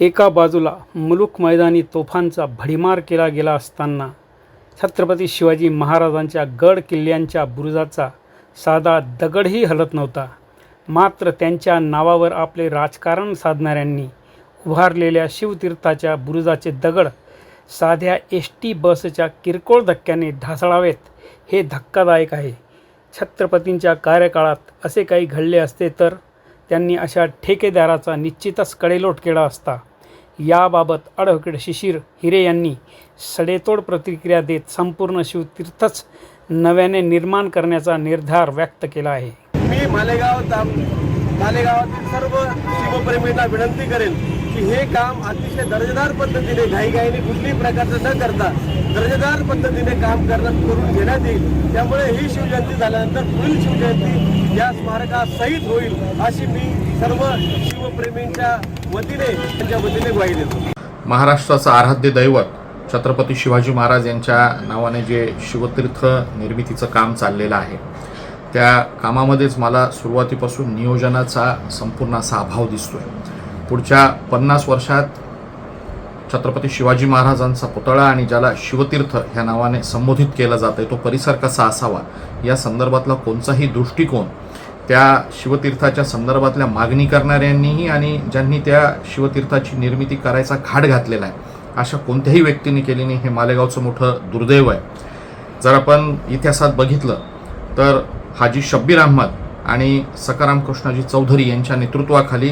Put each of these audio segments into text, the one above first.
एका बाजूला मुलुक मैदानी तोफांचा भडीमार केला गेला असताना छत्रपती शिवाजी महाराजांच्या गड किल्ल्यांच्या बुरुजाचा साधा दगडही हलत नव्हता. मात्र त्यांच्या नावावर आपले राजकारण साधणाऱ्यांनी उभारलेल्या शिवतीर्थाच्या बुरुजाचे दगड साध्या एस टी बसच्या किरकोळ धक्क्याने ढासळावेत हे धक्कादायक आहे. छत्रपतींच्या कार्यकाळात असे काही घडले असते तर त्यांनी अशा ठेकेदाराचा निश्चितच कडेलोट केला असता. याबाबत ॲडव्होकेट शिशिर हिरे यांनी सडेतोड प्रतिक्रिया देत संपूर्ण शिवतीर्थच नव्याने निर्माण करण्याचा निर्धार व्यक्त केला आहे. मी मालेगाव मालेगावातील सर्व शिवप्रेमींना विनंती करेन की हे काम अतिशय दर्जेदार पद्धतीने घाईघाईने कुठलीही प्रकारचं न करता दर्जेदार पद्धतीने काम करणं करून घेण्यात येईल. त्यामुळे ही शिवजयंती झाल्यानंतर पुढील शिवजयंती या स्मारकासहित होईल अशी मी सर्व शिवप्रेमींच्या वतीने त्यांच्या वतीने ग्वाही देतो. महाराष्ट्राचं आराध्य दैवत छत्रपती शिवाजी महाराज यांच्या नावाने जे शिवतीर्थ निर्मितीचं काम चाललेलं आहे त्या कामामध्येच मला सुरुवातीपासून नियोजनाचा संपूर्ण असा अभाव दिसतो आहे पुढच्या पन्नास वर्षात छत्रपती शिवाजी महाराजांचा पुतळा आणि ज्याला शिवतीर्थ ह्या नावाने संबोधित केलं जातं आहे तो परिसर कसा असावा या संदर्भातला कोणताही दृष्टिकोन त्या शिवतीर्थाच्या संदर्भातल्या मागणी करणाऱ्यांनीही आणि ज्यांनी त्या शिवतीर्थाची निर्मिती करायचा खाड घातलेला आहे अशा कोणत्याही व्यक्तीने केली नाही हे मालेगावचं मोठं दुर्दैव आहे. जर आपण इतिहासात बघितलं तर हाजी शब्बीर अहमद आणि सकाराम कृष्णाजी चौधरी यांच्या नेतृत्वाखाली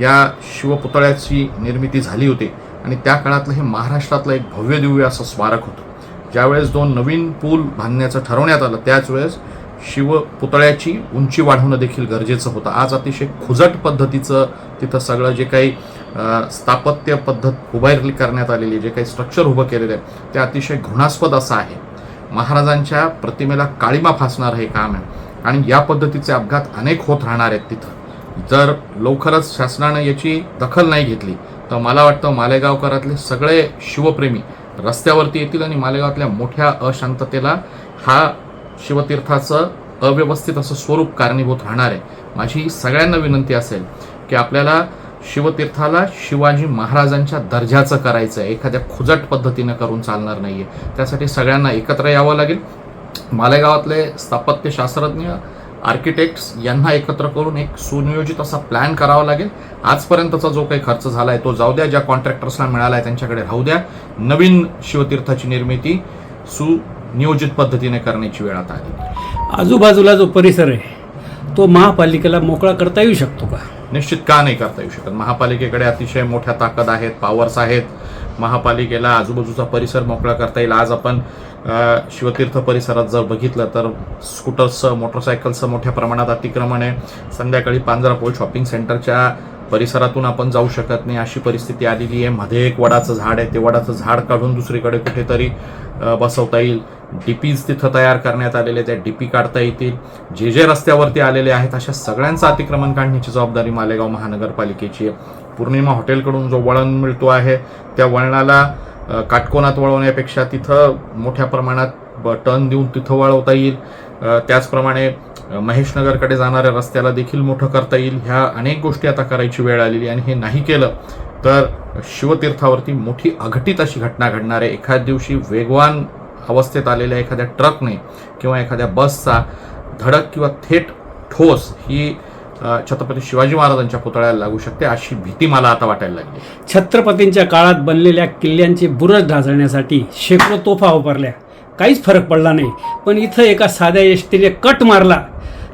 या शिवपुतळ्याची निर्मिती झाली होती आणि त्या काळातलं हे महाराष्ट्रातलं एक भव्य दिव्य असं स्मारक होतं. ज्यावेळेस दोन नवीन पूल बांधण्याचं ठरवण्यात आलं त्याच वेळेस शिव पुतळ्याची उंची वाढवणं देखील गरजेचं होतं. आज अतिशय खुजट पद्धतीचं तिथं सगळं जे काही स्थापत्य पद्धत उभारली करण्यात आलेली जे काही स्ट्रक्चर उभं केलेलं आहे ते अतिशय घृणास्पद असं आहे. महाराजांच्या प्रतिमेला काळीमा फासणार हे काम आहे आणि या पद्धतीचे अपघात अनेक होत राहणार आहेत तिथं. जर लवकरच शासनानं याची दखल नाही घेतली तर मला वाटतं मालेगावकरातले सगळे शिवप्रेमी रस्त्यावरती येतील आणि मालेगावातल्या मोठ्या अशांततेला हा शिवतीर्थाचं अव्यवस्थित असं स्वरूप कारणीभूत राहणार आहे. माझी सगळ्यांना विनंती असेल की आपल्याला शिवतीर्थाला शिवाजी महाराजांच्या दर्जाचं करायचं आहे एखाद्या खुजट पद्धतीनं करून चालणार नाही आहे त्यासाठी सगळ्यांना एकत्र यावं लागेल. मालेगावातले स्थापत्यशास्त्रज्ञ आर्किटेक्ट्स यांना एकत्र करून एक सुनियोजित असा प्लॅन करावा लागेल. आजपर्यंतचा जो काही खर्च झाला आहे तो जाऊ द्या. ज्या कॉन्ट्रॅक्टर्सला मिळाला आहे त्यांच्याकडे राहू द्या. नवीन शिवतीर्थाची निर्मिती सु सुनियोजित पद्धतीने करण्याची वेळ आता आली. आजूबाजूला जो परिसर आहे तो महापालिकेला मोकळा करता येऊ शकतो का? निश्चित का नाही करता येऊ शकत? महापालिकेकडे अतिशय मोठ्या ताकद आहेत पॉवर्स आहेत. महापालिकेला आजूबाजूचा परिसर मोकळा करता येईल. आज आपण शिवतीर्थ परिसरात जर बघितलं तर स्कूटर्सचं मोटरसायकलचं मोठ्या प्रमाणात अतिक्रमण आहे. संध्याकाळी पांजरापोळ शॉपिंग सेंटरच्या परिसरातून आपण जाऊ शकत नाही. अशी परिस्थिती आलेली आहे. मध्ये एक वडाचं झाड आहे. ते वडाचं झाड काढून दुसरीकडे कुठेतरी बसवता येईल. डीपीज तिथं तयार करण्यात आलेले त्या डीपी काढता येतील. जे जे रस्त्यावरती आलेले आहेत अशा सगळ्यांचं अतिक्रमण काढण्याची जबाबदारी मालेगाव महानगरपालिकेची आहे. पूर्णिमा हॉटेलकडून जो वळण मिळतो आहे त्या वळणाला काटकोनात वळवण्यापेक्षा तिथं मोठ्या प्रमाणात ब- टर्न देऊन तिथं वळवता येईल. त्याचप्रमाणे महेशनगरकडे जाणाऱ्या रस्त्याला देखील मोठं करता येईल. ह्या अनेक गोष्टी आता करायची वेळ आलेली आहे आणि हे नाही केलं तर शिवतीर्थावरती मोठी अघटित अशी घटना घडणार आहे. एखाद दिवशी वेगवान अवस्थेत आलेल्या एखाद्या ट्रकने किंवा एखाद्या बसचा धडक किंवा थेट ठोस ही छत्रपती शिवाजी महाराजांच्या पुतळ्याला लागू शकते अशी भीती मला आता वाटायला लागली. छत्रपतींच्या काळात बनलेल्या किल्ल्यांचे बुरज ढासळण्यासाठी शेकडो तोफा वापरल्या. काहीच फरक पडला नाही पण इथं एका साध्या एसटीने कट मारला.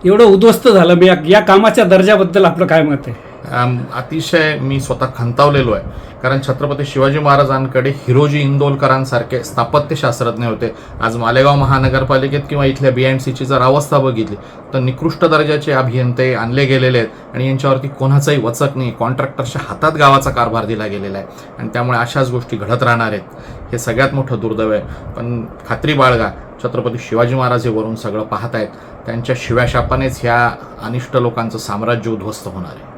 एवढं उद्ध्वस्त झालं मी या- कामाच्या दर्जाबद्दल आपलं काय मत आहे? अतिशय मी स्वतः खंतावलेलो आहे. कारण छत्रपती शिवाजी महाराजांकडे हिरोजी इंदोलकरांसारखे स्थापत्यशास्त्रज्ञ होते. आज मालेगाव महानगरपालिकेत किंवा इथल्या बी एम सीची जर अवस्था बघितली तर निकृष्ट दर्जाचे अभियंते आणले गेलेले आहेत आणि यांच्यावरती कोणाचाही वचक नाही. कॉन्ट्रॅक्टरच्या हातात गावाचा कारभार दिला गेलेला आहे. आणि त्यामुळे अशाच गोष्टी घडत राहणार आहेत. हे सगळ्यात मोठं दुर्दैव आहे. पण खात्री बाळगा छत्रपती शिवाजी महाराज हे वरून सगळं पाहत आहेत त्यांच्या शिव्याशापानेच ह्या अनिष्ट लोकांचं साम्राज्य उद्ध्वस्त होणार आहे.